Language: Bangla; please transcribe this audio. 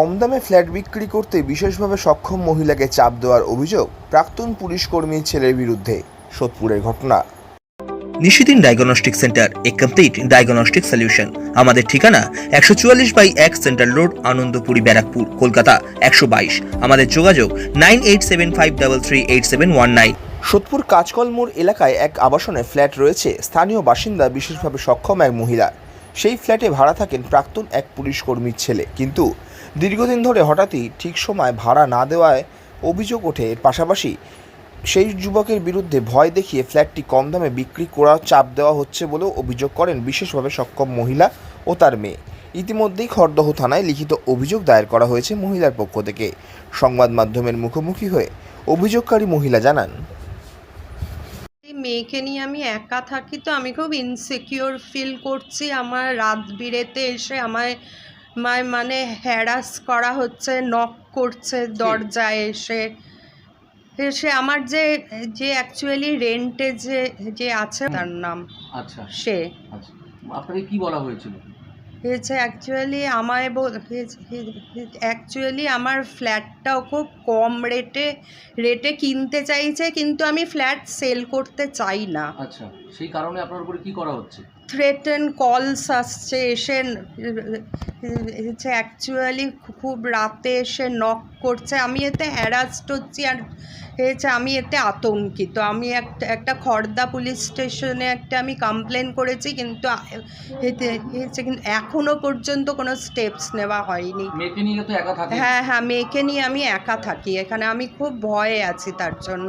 কম দামে ফ্ল্যাট বিক্রি করতে বিশেষভাবে সক্ষম মহিলাকে চাপ দেওয়ার অভিযোগ প্রাক্তন পুলিশ কর্মীর ছেলের বিরুদ্ধে সোদপুরের ঘটনা। Nishidin diagnostic centre a complete diagnostic solution. আমাদের ঠিকানা একশো চুয়াল্লিশ বাই এক সেন্ট্রাল রোড আনন্দপুরি ব্যারাকপুর কলকাতা একশো বাইশ। আমাদের যোগাযোগ nine eight seven five double three eight seven one nine. Sodepur Kajkal মোড় এলাকায় এক আবাসনে ফ্ল্যাট রয়েছে। স্থানীয় বাসিন্দা বিশেষভাবে সক্ষম এক মহিলা। সেই ফ্ল্যাটে ভাড়া থাকেন প্রাক্তন এক পুলিশ কর্মীর ছেলে। কিন্তু দীর্ঘদিন ধরে হঠাৎই ঠিক সময় ভাড়া না দেওয়ায় অভিযোগ ওঠে। এর পাশাপাশি সেই যুবকের বিরুদ্ধে ভয় দেখিয়ে ফ্ল্যাটটি কম দামে বিক্রি করার চাপ দেওয়া হচ্ছে বলেও অভিযোগ করেন বিশেষভাবে সক্ষম মহিলা ও তার মেয়ে। ইতিমধ্যেই খড়দহ থানায় লিখিত অভিযোগ দায়ের করা হয়েছে মহিলার পক্ষ থেকে। সংবাদ মাধ্যমের মুখোমুখি হয়ে অভিযোগকারী মহিলা জানান মেয়েকে নিয়ে আমি একা থাকি তো আমি খুব ইনসিকিওর ফিল করছি। আমার রাত বিরেতে এসে আমায় মায় মানে হ্যারাস করা হচ্ছে নক করছে দরজায় এসে। সে আমার যে যে অ্যাকচুয়ালি রেন্টে যে যে আছে তার নাম আচ্ছা। সে। আচ্ছা। আপনাকে কি বলা হয়েছিল? হয়েছে অ্যাকচুয়ালি আমায় অ্যাকচুয়ালি আমার ফ্ল্যাটটাও খুব কম রেটে রেটে কিনতে চাইছে, কিন্তু আমি ফ্ল্যাট সেল করতে চাই না। আচ্ছা সেই কারণে আপনার উপরে কি করা হচ্ছে? থ্রেটেন কলস আসছে এসে হচ্ছে অ্যাকচুয়ালি খুব রাতে এসে নক করছে। আমি এতে হ্যারাস্ট হচ্ছি আর হয়েছে আমি এতে আতঙ্কিত। আমি একটা একটা খর্দা পুলিশ স্টেশনে একটা আমি কমপ্লেন করেছি কিন্তু এতে হয়েছে কিন্তু এখনও পর্যন্ত কোনো স্টেপস নেওয়া হয়নি। হ্যাঁ হ্যাঁ মেয়েকে নিয়ে আমি একা থাকি। এখানে আমি খুব ভয়ে আছি তার জন্য।